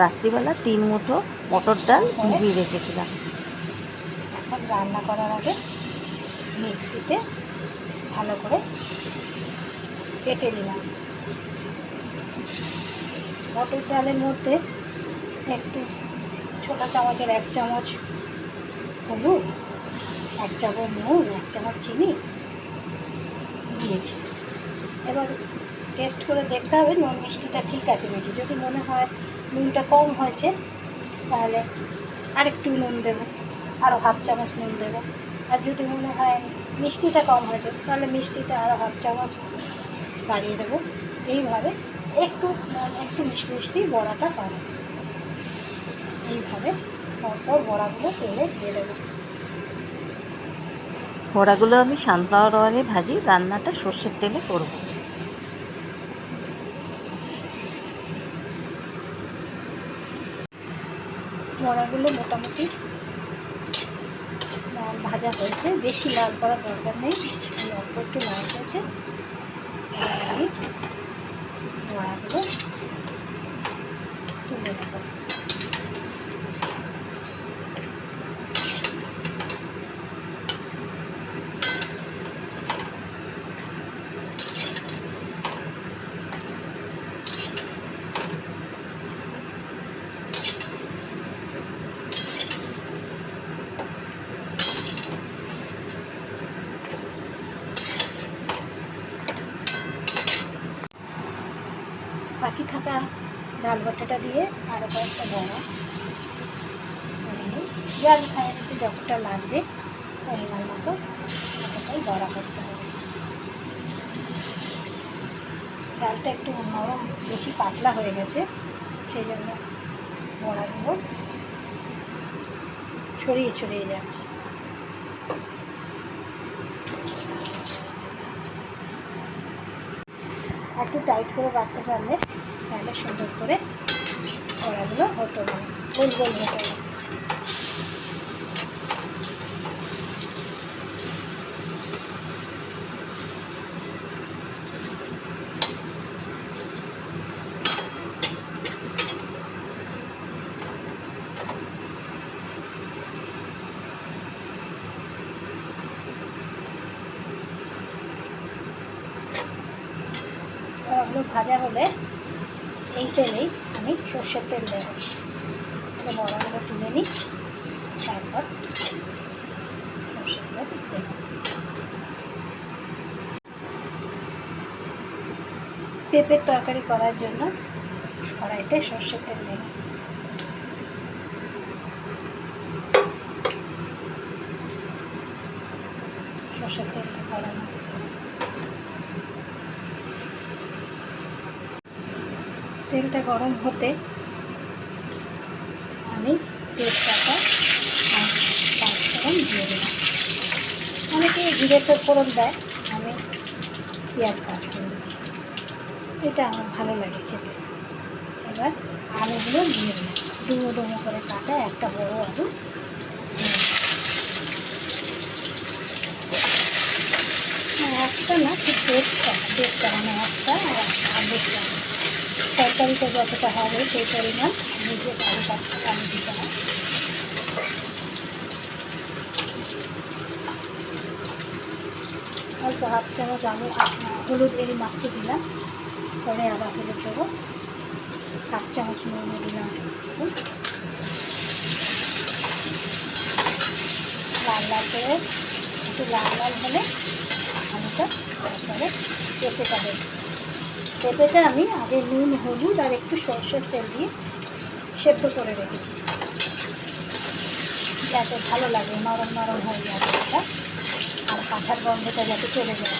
রাত্রিবেলা তিন মুঠো মটর ডাল ভিজিয়ে রেখেছিলাম। এখন রান্না করার আগে মিক্সিতে ভালো করে কেটে নিলাম। মটর ডালের মধ্যে একটু ছোটো চামচের এক চামচ হলুদ, এক চামচ নুন, এক চামচ চিনি দিয়েছি। এবার টেস্ট করে দেখতে হবে, নুন মিষ্টিটা ঠিক আছে নাকি? যদি মনে হয় নুনটা কম হয়েছে, তাহলে আরেকটু নুন দেবো আরও হাফ চামচ নুন দেবো। আর যদি মনে হয় মিষ্টিটা কম হয়েছে, তাহলে মিষ্টিটা আরও হাফ চামচ বাড়িয়ে দেবো। এইভাবে একটু মানে একটু মিষ্টি মিষ্টি বড়াটা হবে এইভাবে তারপর বড়াগুলো তেলে দিয়ে দেবো। বড়াগুলো আমি সানফ্লাওয়ার অয়েলে ভাজি, রান্নাটা সর্ষের তেলে করব। বড়াগুলো মোটামুটি ভাজা হয়েছে। বেশি লাল করার দরকার নেই। অল্প একটু লাল হয়েছে মরাগুলো তুলে নেব বাকি থাকা ডাল বাটাটা দিয়ে আরও কয়েকটা বড়া করে নিই। জল খায় একটু যতটা লাগবে, পরিমাণ মতো ততটাই বড়া করতে হবে ডালটা একটু নরম, বেশি পাতলা হয়ে গেছে, সেই জন্য বড়াগুলো ছড়িয়ে ছড়িয়ে যাচ্ছে একটু টাইট করে রাখতে পারলে তাহলে সুন্দর করে বড়াগুলো হতো না গোল গোল হতো না ভাজা হলে এই তেলেই আমি সর্ষের তেল দেবো বড় বড়াগুলো তুলে নিই, তারপর তেল পেঁপের তরকারি করার জন্য কড়াইতে সর্ষের তেল দেবো সর্ষের তেলটা গরম হতে দেবো তেলটা গরম হতে আমি তেজপাতা পাঁচফোড়ন দিয়ে দিলাম। অনেকে জিরেতে ফোড়ন দেয়, আমি পেঁয়াজ করে দিই এটা আমার ভালো লাগে খেতে। এবার আলুগুলো দিয়ে দিলাম। ডুমো ডুমো করে কাটা একটা বড় আলু। দিয়ে একটা না ঠিক দেড়টা দেড়টা মানে একটা আর আর দেড়টা তরকারিতে যতটা হবে সেই পরিমাণ আলু কাটতে আলু দিতে হয় অল্প হাফ চামচ আমি হলুদ এরি মাখতে দিলাম। পরে আবার হলুদ দেবো। হাফ চামচ নুন দিলাম। লাল লাল করে, একটু লাল লাল হলে আলুটা তারপরে পেঁপেটা দেবো পেঁপেটা আমি আগে নুন, হলুদ আর একটু সরষের তেল দিয়ে সেদ্ধ করে রেখেছি। যাতে ভালো লাগে, নরম নরম হয়ে যায় এটা আর কাঁঠার গন্ধটা যাতে চলে যায়।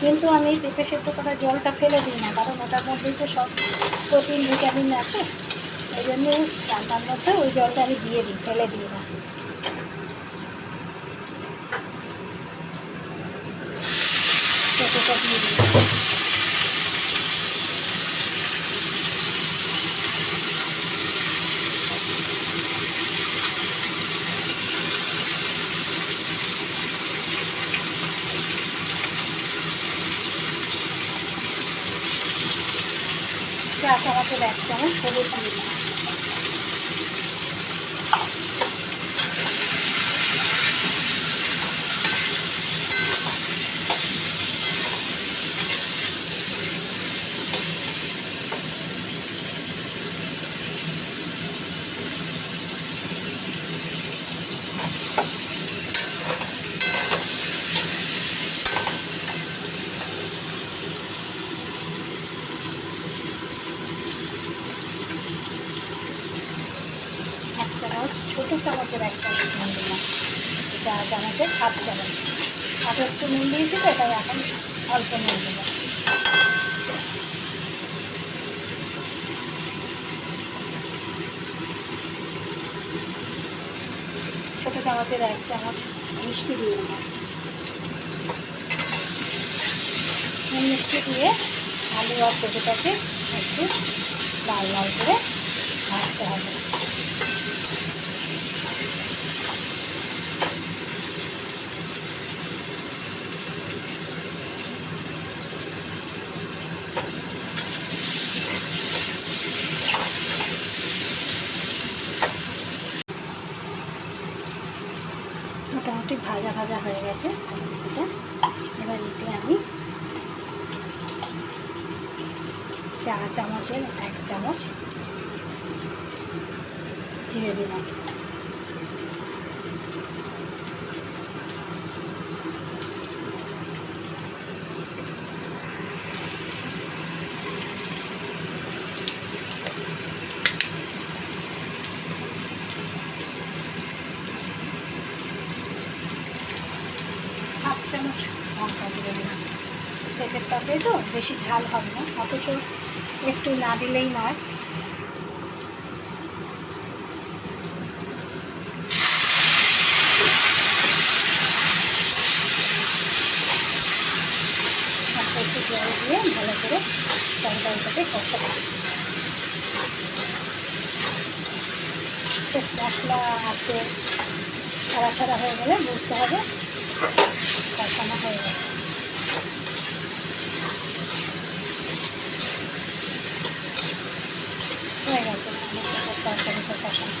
কিন্তু আমি পেঁপে সেদ্ধ করা জলটা ফেলে দিই না, কারণ ওটার মধ্যেই তো সব প্রোটিন, ভিটামিন আছে। এই জন্য রান্নার মধ্যে ওই জলটা আমি দিয়ে দিই, ফেলে দিই না। পেঁপেটা দিয়ে দিই চা চামচের এক চামচ হলুদ দিয়ে দিলাম চামচ, ছোটো চামচের এক নুন দিলাম। চা চামচের হাফ চামচ। আগে একটু নুন দিয়েছি তো এখন অল্প নুন দিলাম। ছোটো চামচের এক চামচ মিষ্টি দিয়ে দিলাম। মিষ্টি দিয়ে আলু আর পেঁপেটাকে একটু লাল লাল করে ভাজতে হবে মোটামুটি ভাজা ভাজা হয়ে গেছে। এটা এবার এতে আমি চা চামচের এক চামচ জিরে দিলাম হাফ চামচ লঙ্কা দিয়ে দিলাম পেঁপের টকে তো, বেশি ঝাল হবে না, অথচ একটু না দিলেই নয়। একটু দিয়ে ভালো করে তরকারিটাকে বেশ মশলা আছে, ছাড়া ছাড়া হয়ে গেলে বুঝতে হবে, কষানো হয়ে গেছে হয়ে গেছে অনেক রকম তরকারিতে কষানো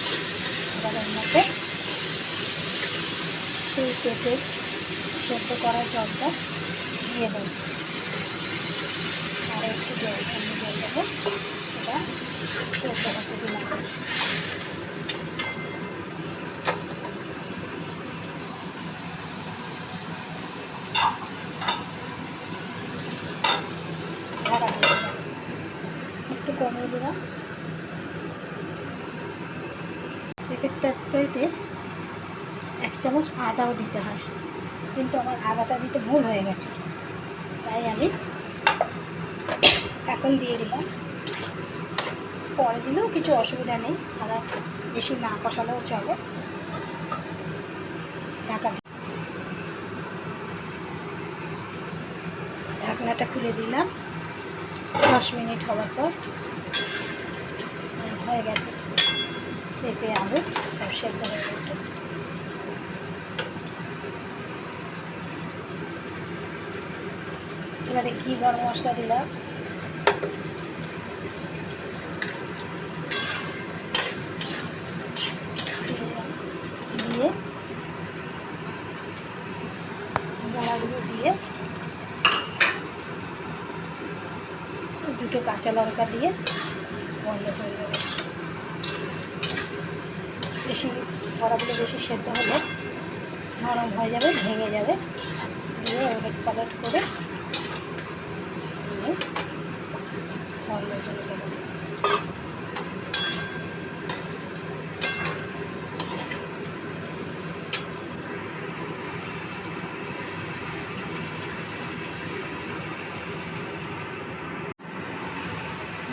এবার এর মধ্যে সেই সেদ্ধ করা জলটা দিয়ে দেবো আর একটু জল জল দেবো। এটা সেদ্ধ হতে দিলাম ঢাকা দিয়ে দিলাম একটু কমিয়ে দিলাম পেঁপের তরকারিতে এক চামচ আদাও দিতে হয়। কিন্তু আমার আদাটা দিতে ভুল হয়ে গেছে। তাই আমি এখন দিয়ে দিলাম। পরে দিলেও কিছু অসুবিধা নেই। আদা বেশি না কষালেও চলে। ঢাকা ঢাকনাটা খুলে দিলাম। দশ মিনিট হওয়ার পর হয়ে গেছে। পেঁপে, আলু সব সেদ্ধ হয়ে গেছে। এবারে ঘি গরম মশলা দিলাম? দিয়ে দিয়ে দুটো কাঁচা লঙ্কা দিয়ে বন্ধ করে দেবো। বেশি বড়াগুলো বেশি সেদ্ধ হলে নরম হয়ে যাবে, ভেঙে যাবে। দিয়ে ওলট পালট করে দিয়ে বন্ধ করে দেবো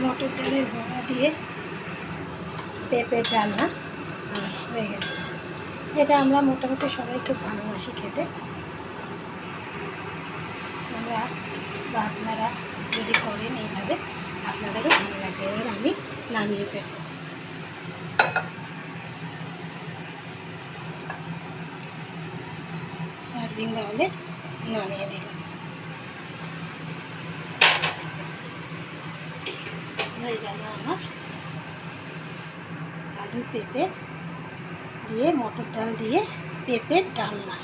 মটর ডালের বড়া দিয়ে পেঁপের ডালনা হয়ে? গেছে। এটা আমরা মোটামুটি সবাই খুব ভালোবাসি খেতে। আমরা বা আপনারা যদি করেন এইভাবে, আপনাদেরও ভালো লাগবে এবার আমি নামিয়ে ফেলব। সার্ভিং বাউলে নামিয়ে দিলাম হয়ে গেল আমার আলু পেঁপে দিয়ে মটর ডাল দিয়ে পেঁপের ডালনা।